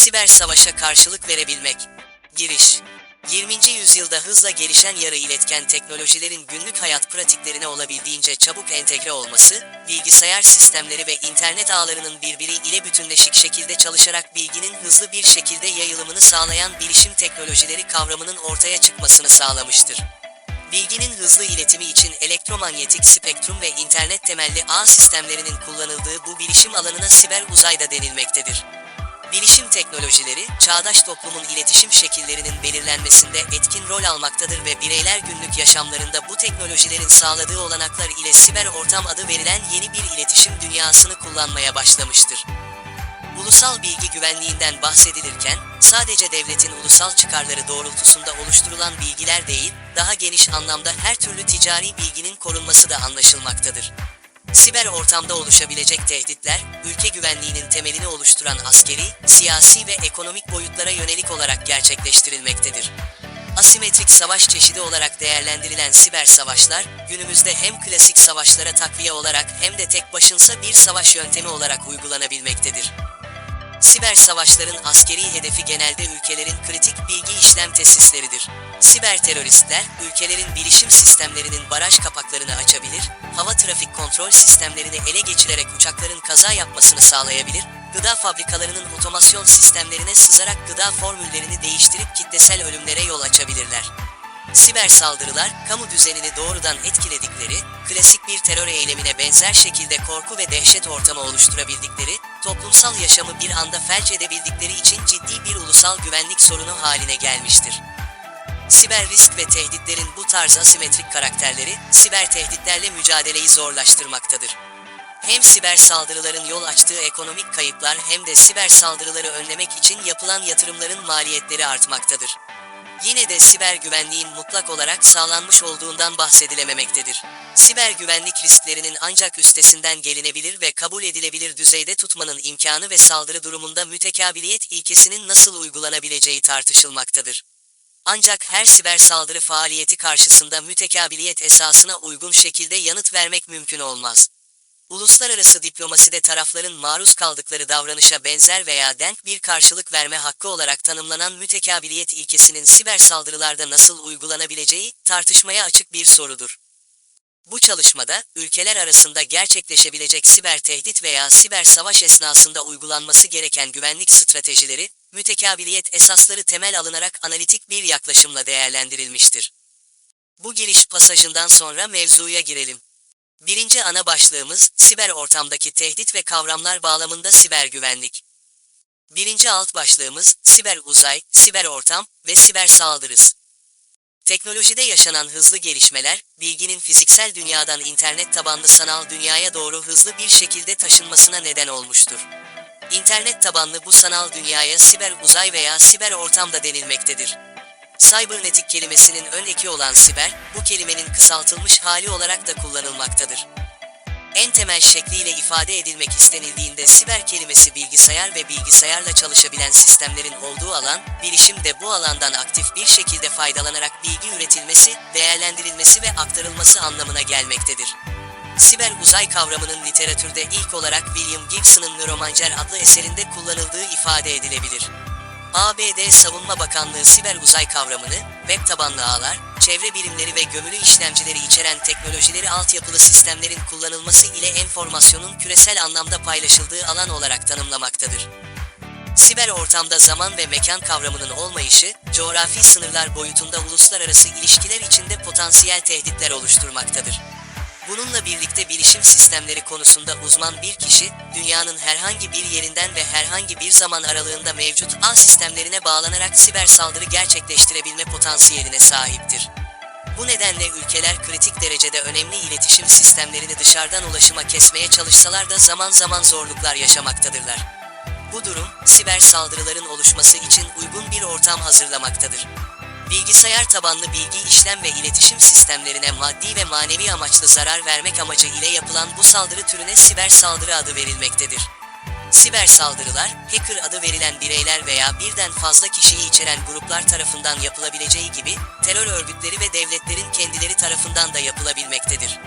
Siber savaşa karşılık verebilmek. Giriş 20. yüzyılda hızla gelişen yarı iletken teknolojilerin günlük hayat pratiklerine olabildiğince çabuk entegre olması, bilgisayar sistemleri ve internet ağlarının birbiri ile bütünleşik şekilde çalışarak bilginin hızlı bir şekilde yayılımını sağlayan bilişim teknolojileri kavramının ortaya çıkmasını sağlamıştır. Bilginin hızlı iletimi için elektromanyetik spektrum ve internet temelli ağ sistemlerinin kullanıldığı bu bilişim alanına siber uzay da denilmektedir. Bilişim teknolojileri, çağdaş toplumun iletişim şekillerinin belirlenmesinde etkin rol almaktadır ve bireyler günlük yaşamlarında bu teknolojilerin sağladığı olanaklar ile siber ortam adı verilen yeni bir iletişim dünyasını kullanmaya başlamıştır. Ulusal bilgi güvenliğinden bahsedilirken, sadece devletin ulusal çıkarları doğrultusunda oluşturulan bilgiler değil, daha geniş anlamda her türlü ticari bilginin korunması da anlaşılmaktadır. Siber ortamda oluşabilecek tehditler, ülke güvenliğinin temelini oluşturan askeri, siyasi ve ekonomik boyutlara yönelik olarak gerçekleştirilmektedir. Asimetrik savaş çeşidi olarak değerlendirilen siber savaşlar, günümüzde hem klasik savaşlara takviye olarak hem de tek başınsa bir savaş yöntemi olarak uygulanabilmektedir. Siber savaşların askeri hedefi genelde ülkelerin kritik bilgi işlem tesisleridir. Siber teröristler, ülkelerin bilişim sistemlerinin baraj kapaklarını açabilir, hava trafik kontrol sistemlerini ele geçirerek uçakların kaza yapmasını sağlayabilir, gıda fabrikalarının otomasyon sistemlerine sızarak gıda formüllerini değiştirip kitlesel ölümlere yol açabilirler. Siber saldırılar, kamu düzenini doğrudan etkiledikleri, klasik bir terör eylemine benzer şekilde korku ve dehşet ortamı oluşturabildikleri, toplumsal yaşamı bir anda felç edebildikleri için ciddi bir ulusal güvenlik sorunu haline gelmiştir. Siber risk ve tehditlerin bu tarz asimetrik karakterleri, siber tehditlerle mücadeleyi zorlaştırmaktadır. Hem siber saldırıların yol açtığı ekonomik kayıplar hem de siber saldırıları önlemek için yapılan yatırımların maliyetleri artmaktadır. Yine de siber güvenliğin mutlak olarak sağlanmış olduğundan bahsedilememektedir. Siber güvenlik risklerinin ancak üstesinden gelinebilir ve kabul edilebilir düzeyde tutmanın imkanı ve saldırı durumunda mütekabiliyet ilkesinin nasıl uygulanabileceği tartışılmaktadır. Ancak her siber saldırı faaliyeti karşısında mütekabiliyet esasına uygun şekilde yanıt vermek mümkün olmaz. Uluslararası diplomaside tarafların maruz kaldıkları davranışa benzer veya denk bir karşılık verme hakkı olarak tanımlanan mütekabiliyet ilkesinin siber saldırılarda nasıl uygulanabileceği tartışmaya açık bir sorudur. Bu çalışmada, ülkeler arasında gerçekleşebilecek siber tehdit veya siber savaş esnasında uygulanması gereken güvenlik stratejileri, mütekabiliyet esasları temel alınarak analitik bir yaklaşımla değerlendirilmiştir. Bu giriş pasajından sonra mevzuya girelim. Birinci ana başlığımız, siber ortamdaki tehdit ve kavramlar bağlamında siber güvenlik. Birinci alt başlığımız, siber uzay, siber ortam ve siber saldırıs. Teknolojide yaşanan hızlı gelişmeler, bilginin fiziksel dünyadan internet tabanlı sanal dünyaya doğru hızlı bir şekilde taşınmasına neden olmuştur. İnternet tabanlı bu sanal dünyaya siber uzay veya siber ortam da denilmektedir. Cybernetik kelimesinin ön eki olan siber, bu kelimenin kısaltılmış hali olarak da kullanılmaktadır. En temel şekliyle ifade edilmek istenildiğinde siber kelimesi bilgisayar ve bilgisayarla çalışabilen sistemlerin olduğu alan, bilişim de bu alandan aktif bir şekilde faydalanarak bilgi üretilmesi, değerlendirilmesi ve aktarılması anlamına gelmektedir. Siber uzay kavramının literatürde ilk olarak William Gibson'ın Nöromancer adlı eserinde kullanıldığı ifade edilebilir. ABD Savunma Bakanlığı siber uzay kavramını, web tabanlı ağlar, çevre birimleri ve gömülü işlemcileri içeren teknolojileri altyapılı sistemlerin kullanılması ile enformasyonun küresel anlamda paylaşıldığı alan olarak tanımlamaktadır. Siber ortamda zaman ve mekan kavramının olmayışı, coğrafi sınırlar boyutunda uluslararası ilişkiler içinde potansiyel tehditler oluşturmaktadır. Bununla birlikte bilişim sistemleri konusunda uzman bir kişi, dünyanın herhangi bir yerinden ve herhangi bir zaman aralığında mevcut ağ sistemlerine bağlanarak siber saldırı gerçekleştirebilme potansiyeline sahiptir. Bu nedenle ülkeler kritik derecede önemli iletişim sistemlerini dışarıdan ulaşıma kesmeye çalışsalar da zaman zaman zorluklar yaşamaktadırlar. Bu durum, siber saldırıların oluşması için uygun bir ortam hazırlamaktadır. Bilgisayar tabanlı bilgi işlem ve iletişim sistemlerine maddi ve manevi amaçlı zarar vermek amacı ile yapılan bu saldırı türüne siber saldırı adı verilmektedir. Siber saldırılar, hacker adı verilen bireyler veya birden fazla kişiyi içeren gruplar tarafından yapılabileceği gibi, terör örgütleri ve devletlerin kendileri tarafından da yapılabilmektedir.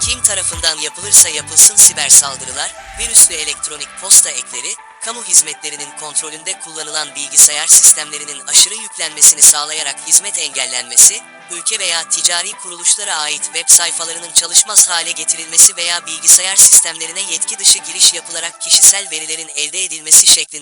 Kim tarafından yapılırsa yapılsın siber saldırılar, virüslü elektronik posta ekleri, kamu hizmetlerinin kontrolünde kullanılan bilgisayar sistemlerinin aşırı yüklenmesini sağlayarak hizmet engellenmesi, ülke veya ticari kuruluşlara ait web sayfalarının çalışmaz hale getirilmesi veya bilgisayar sistemlerine yetki dışı giriş yapılarak kişisel verilerin elde edilmesi şeklinde